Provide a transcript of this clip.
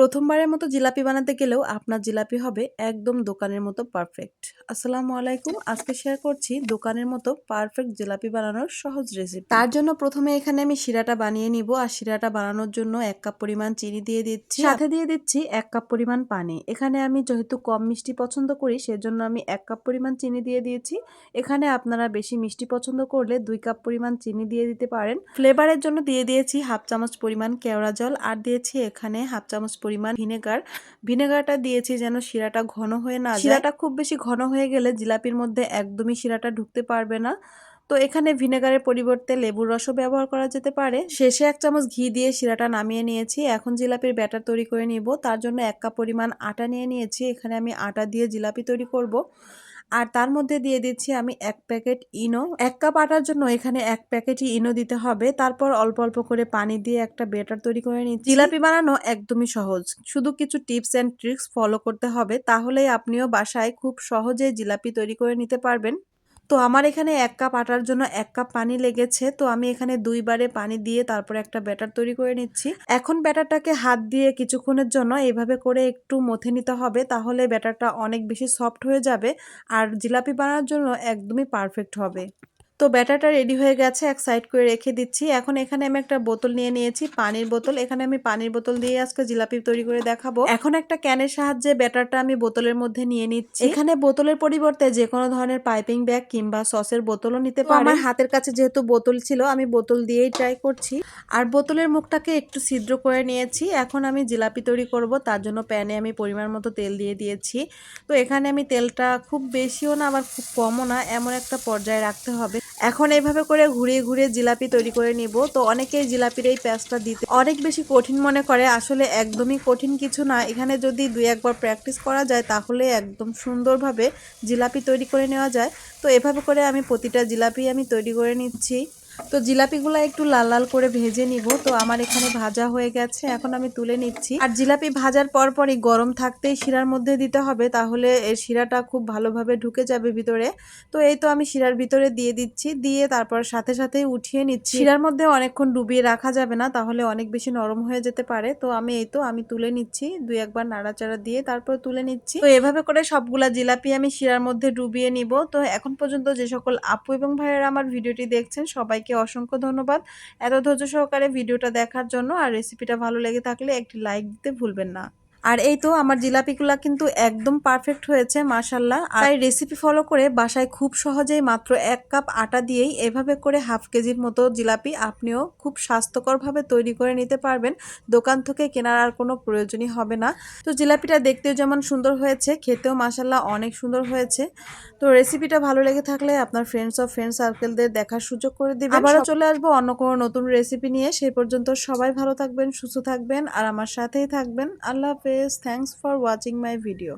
প্রথমবারের মতো জিলাপি বানাতে গেলেও আপনার জিলাপি হবে একদম দোকানের মতো পারফেক্ট আসসালামু আলাইকুম। আজকে শেয়ার করছি দোকানের মতো পারফেক্ট জিলাপি বানানোর সহজ রেসিপি তার জন্য প্রথমে এখানে আমি শিরাটা বানিয়ে নিব আর শিরাটা বানানোর জন্য এক কাপ পরিমাণ চিনি দিয়ে দিচ্ছি। সাথে দিয়ে দিচ্ছি এক কাপ পরিমাণ পানি। এখানে আমি যেহেতু কম মিষ্টি পছন্দ করি, সেজন্য আমি এক কাপ পরিমাণ চিনি দিয়ে দিয়েছি। এখানে আপনারা বেশি মিষ্টি পছন্দ করলে দুই কাপ পরিমাণ চিনি দিয়ে দিতে পারেন। ফ্লেভারের জন্য দিয়ে দিয়েছি হাফ চামচ পরিমাণ কেওড়া জল আর দিয়েছি এখানে হাফ চামচ পরিমাণ ভিনেগার। ভিনেগারটা দিয়েছি যেন শিরাটা ঘন হয়ে না শিরাটা খুব বেশি ঘন হয়ে গেলে জিলাপির মধ্যে একদমই শিরাটা ঢুকতে পারবে না। তো এখানে ভিনেগারের পরিবর্তে লেবুর রসও ব্যবহার করা যেতে পারে। শেষে এক চামচ ঘি দিয়ে শিরাটা নামিয়ে নিয়েছি। এখন জিলাপির ব্যাটার তৈরি করে নিব। তার জন্য এক কাপ পরিমাণ আটা নিয়ে নিয়েছি। এখানে আমি আটা দিয়ে জিলাপি তৈরি করব। আর তার মধ্যে দিয়ে দিচ্ছি আমি এক প্যাকেট ইনো। এক কাপ আটার জন্য এখানে এক প্যাকেটই ইনো দিতে হবে। তারপর অল্প অল্প করে পানি দিয়ে একটা বেটার তৈরি করে নিচ্ছি। জিলাপি বানানো একদমই সহজ। শুধু কিছু টিপস অ্যান্ড ট্রিক্স ফলো করতে হবে, তাহলেই আপনিও বাসায় খুব সহজে জিলাপি তৈরি করে নিতে পারবেন। তো আমার এখানে এক কাপ আটার জন্য এক কাপ পানি লেগেছে। তো আমি এখানে দুইবারে পানি দিয়ে তারপরে একটা ব্যাটার তৈরি করে নিচ্ছি। এখন ব্যাটারটাকে হাত দিয়ে কিছুক্ষণের জন্য এইভাবে করে একটু মথে নিতে হবে তাহলে ব্যাটারটা অনেক বেশি সফট হয়ে যাবে আর জিলাপি বানানোর জন্য একদমই পারফেক্ট হবে। তো ব্যাটারটা রেডি হয়ে গেছে, এক সাইড করে রেখে দিচ্ছি। এখন এখানে আমি একটা বোতল নিয়ে নিয়েছি, পানির বোতল। এখানে আমি পানির বোতল দিয়ে আজকে জিলাপি তৈরি করে দেখাবো। এখন একটা ক্যানের সাহায্যে ব্যাটারটা আমি বোতলের মধ্যে নিয়ে নিচ্ছি। এখানে বোতলের পরিবর্তে যে কোনো ধরনের পাইপিং ব্যাগ কিংবা সসের বোতলও নিতে পারো। আমার হাতের কাছে যেহেতু বোতল ছিল, আমি বোতল দিয়েই ট্রাই করছি। আর বোতলের মুখটাকে একটু ছিদ্র করে নিয়েছি। এখন আমি জিলাপি তৈরি করব, তার জন্য প্যানে আমি পরিমাণ মতো তেল দিয়ে দিয়েছি। তো এখানে আমি তেলটা খুব বেশিও না, আবার খুব কমও না, এমন একটা পর্যায়ে রাখতে হবে। এখন এইভাবে করে ঘুরিয়ে ঘুরিয়ে জিলাপি তৈরি করে নিব। তো অনেকেই জিলাপির এই প্যাঁচটা দিতে অনেক বেশি কঠিন মনে করে। আসলে একদমই কঠিন কিছু না। এখানে যদি দুই একবার প্র্যাকটিস করা যায়, তাহলে একদম সুন্দরভাবে জিলাপি তৈরি করে নেওয়া যায়। তো এভাবে করে আমি প্রতিটা জিলাপি আমি তৈরি করে নিচ্ছি। তো জিলাপিগুলো একটু লাল লাল করে ভেজে নিব। তো আমার এখানে ভাজা হয়ে গেছে, এখন আমি তুলে নিচ্ছি। আর জিলাপি ভাজার পরপরই গরম থাকতেই শিরার মধ্যে দিতে হবে, তাহলে এর শিরাটা খুব ভালোভাবে ঢুকে যাবে ভিতরে। তো এই তো আমি শিরার ভিতরে দিয়ে দিচ্ছি, দিয়ে তারপর সাথে সাথেই উঠিয়ে নিচ্ছি। শিরার মধ্যে অনেকক্ষণ ডুবিয়ে রাখা যাবে না, তাহলে অনেক বেশি নরম হয়ে যেতে পারে। তো আমি এই তো আমি তুলে নিচ্ছি, দুই একবার নাড়াচাড়া দিয়ে তারপর তুলে নিচ্ছি। তো এভাবে করে সবগুলা জিলাপি আমি শিরার মধ্যে ডুবিয়ে নিব। তো এখন পর্যন্ত যে সকল আপু এবং ভাইয়েরা আমার ভিডিওটি দেখছেন, সবাইকে সবাইকে অসংখ্য ধন্যবাদ। এত ধৈর্য সহকারে ভিডিওটা দেখার জন্য আর রেসিপিটা ভালো লেগে থাকলে একটি লাইক দিতে ভুলবেন না। আর এই তো আমার জিলাপিগুলো কিন্তু একদম পারফেক্ট হয়েছে মাসাল্লাহ আর এই রেসিপি ফলো করে বাসায় খুব সহজেই মাত্র এক কাপ আটা দিয়েই এভাবে করে হাফ কেজির মতো জিলাপি আপনিও খুব স্বাস্থ্যকরভাবে তৈরি করে নিতে পারবেন। দোকান থেকে কেনার আর কোনো প্রয়োজনই হবে না। তো জিলাপিটা দেখতেও যেমন সুন্দর হয়েছে খেতেও মাসাল্লাহ অনেক সুন্দর হয়েছে। তো রেসিপিটা ভালো লেগে থাকলে আপনার ফ্রেন্ডস অফ ফ্রেন্ড সার্কেলদের দেখার সুযোগ করে দিবেন। আবারও চলে আসব অন্য কোনো নতুন রেসিপি নিয়ে। সেই পর্যন্ত সবাই ভালো থাকবেন সুস্থ থাকবেন আর আমার সাথেই থাকবেন। আল্লাহ হাফেজ thanks for watching my video